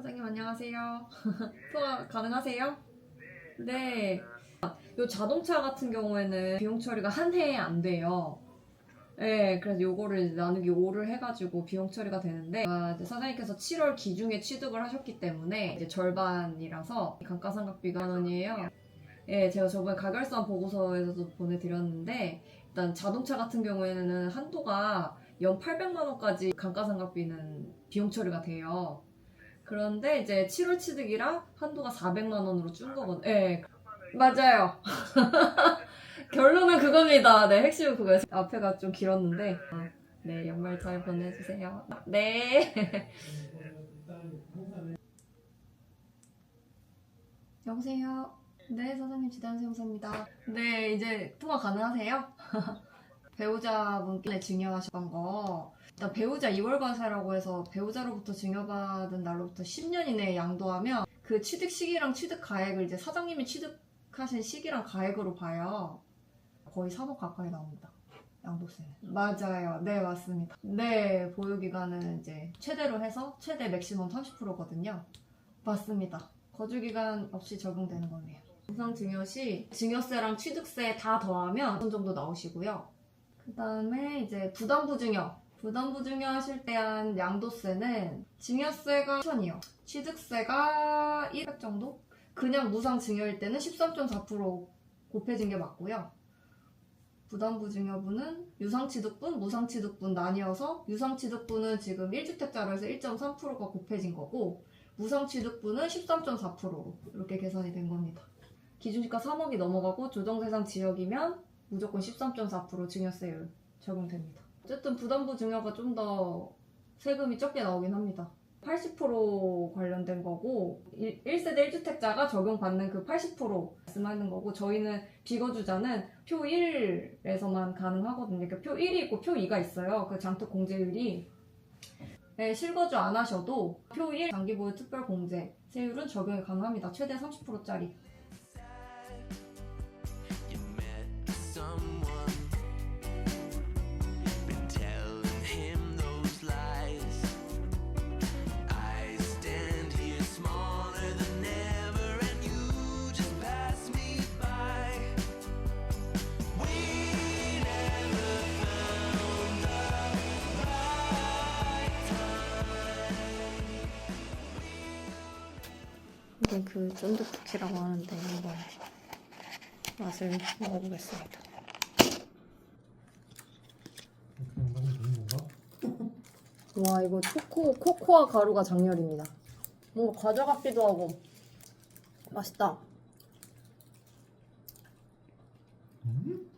사장님 안녕하세요. 투어 가능하세요? 네. 요 자동차 같은 경우에는 비용 처리가 한 해에 안 돼요. 네, 그래서 요거를 나누기 5를 해가지고 비용 처리가 되는데 아, 이제 사장님께서 7월 기중에 취득을 하셨기 때문에 이제 절반이라서 감가상각비가 만 원이에요. 예, 제가 저번에 가결산 보고서에서도 보내드렸는데 일단 자동차 같은 경우에는 한도가 연 800만 원까지 감가상각비는 비용 처리가 돼요. 그런데 이제 7월 취득이라 한도가 400만 원으로 준 거거든요. 예, 맞아요. 결론은 그겁니다. 네, 핵심은 그거예요. 앞에가 좀 길었는데. 어, 네, 연말 잘 보내주세요. 네. 여보세요. 네, 사장님 지단세 형사입니다. 네, 이제 통화 가능하세요? 배우자분께 증여하셨던 거. 일단 배우자 2월 과세라고 해서 배우자로부터 증여받은 날로부터 10년 이내에 양도하면 그 취득 시기랑 취득 가액을 이제 사장님이 취득하신 시기랑 가액으로 봐요. 거의 3억 가까이 나옵니다. 양도세는. 맞아요. 네, 맞습니다. 네, 보유기간은 이제 최대로 해서 최대 맥시멈 30%거든요. 맞습니다. 거주기간 없이 적용되는 거네요. 우상 증여 시 증여세랑 취득세 다 더하면 어느 정도 나오시고요. 그 다음에 이제 부담부 증여. 부담부 증여 하실 때 한 양도세는 증여세가 1천이요. 취득세가 100 정도? 그냥 무상 증여일 때는 13.4% 곱해진 게 맞고요. 부담부 증여분은 유상취득분, 무상취득분 나뉘어서 유상취득분은 지금 1주택자로 해서 1.3%가 곱해진 거고 무상취득분은 13.4%로 이렇게 계산이 된 겁니다. 기준시가 3억이 넘어가고 조정대상 지역이면 무조건 13.4% 증여세율 적용됩니다. 어쨌든 부담부 증여가 좀 더 세금이 적게 나오긴 합니다. 80% 관련된 거고 1세대 1주택자가 적용받는 그 80% 말씀하는 거고 저희는 비거주자는 표 1에서만 가능하거든요. 그러니까 표 1이 있고 표 2가 있어요. 그 장특 공제율이 네, 실거주 안 하셔도 표 1 장기보유 특별 공제 세율은 적용이 가능합니다. 최대 30%짜리. 이게 그 쫀득쿠키라고 하는데 한번 맛을 먹어보겠습니다. 건가? 와 이거 초코 코코아 가루가 장렬입니다. 뭔가 과자 같기도 하고 맛있다. 음?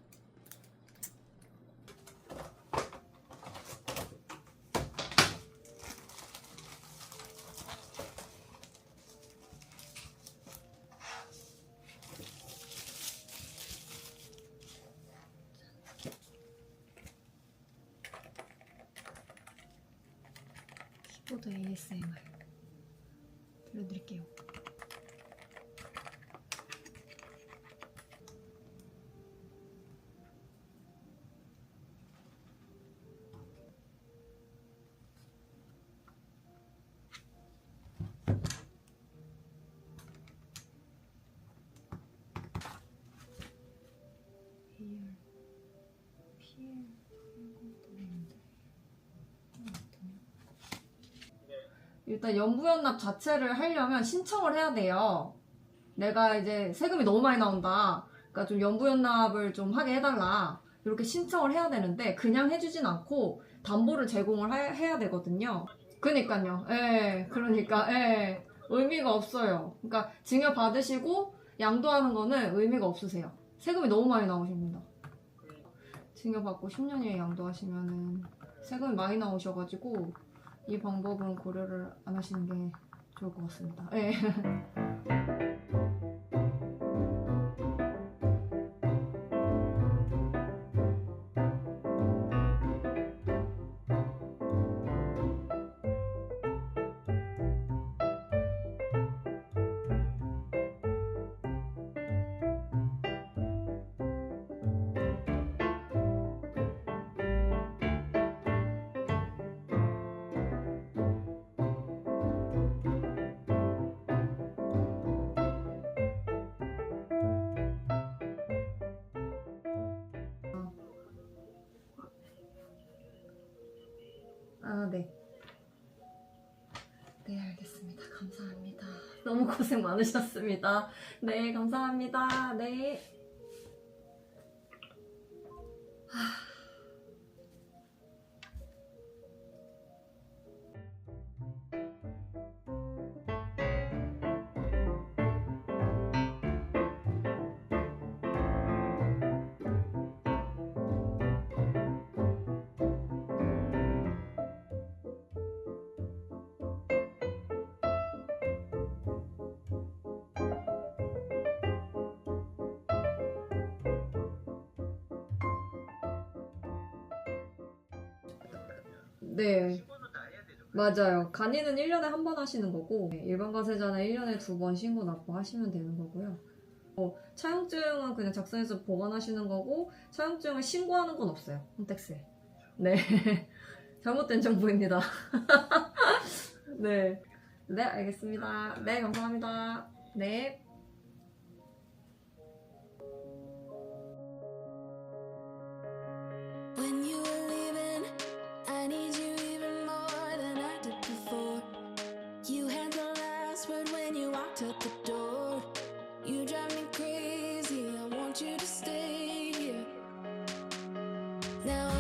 ASMR. Rodrigueu. 일단 연부연납 자체를 하려면 신청을 해야 돼요. 내가 이제 세금이 너무 많이 나온다. 그러니까 좀 연부연납을 좀 하게 해달라. 이렇게 신청을 해야 되는데 그냥 해주진 않고 담보를 제공을 하- 해야 되거든요. 그니까요. 예, 그러니까 예, 의미가 없어요. 그러니까 증여 받으시고 양도하는 거는 의미가 없으세요. 세금이 너무 많이 나오십니다. 증여 받고 10년에 양도하시면은 세금이 많이 나오셔가지고 이 방법은 고려를 안 하시는 게 좋을 것 같습니다. 예. 네. 네, 알겠습니다. 감사합니다. 너무 고생 많으셨습니다. 네, 감사합니다. 네. 네. 맞아요. 간이는 1년에 한 번 하시는 거고, 네, 일반 가세자는 1년에 두 번 신고 납부하시면 되는 거고요. 어, 차용증은 그냥 작성해서 보관하시는 거고, 차용증을 신고하는 건 없어요. 홈택스에. 네. 잘못된 정보입니다. 네. 네, 알겠습니다. 네, 감사합니다. 네. Now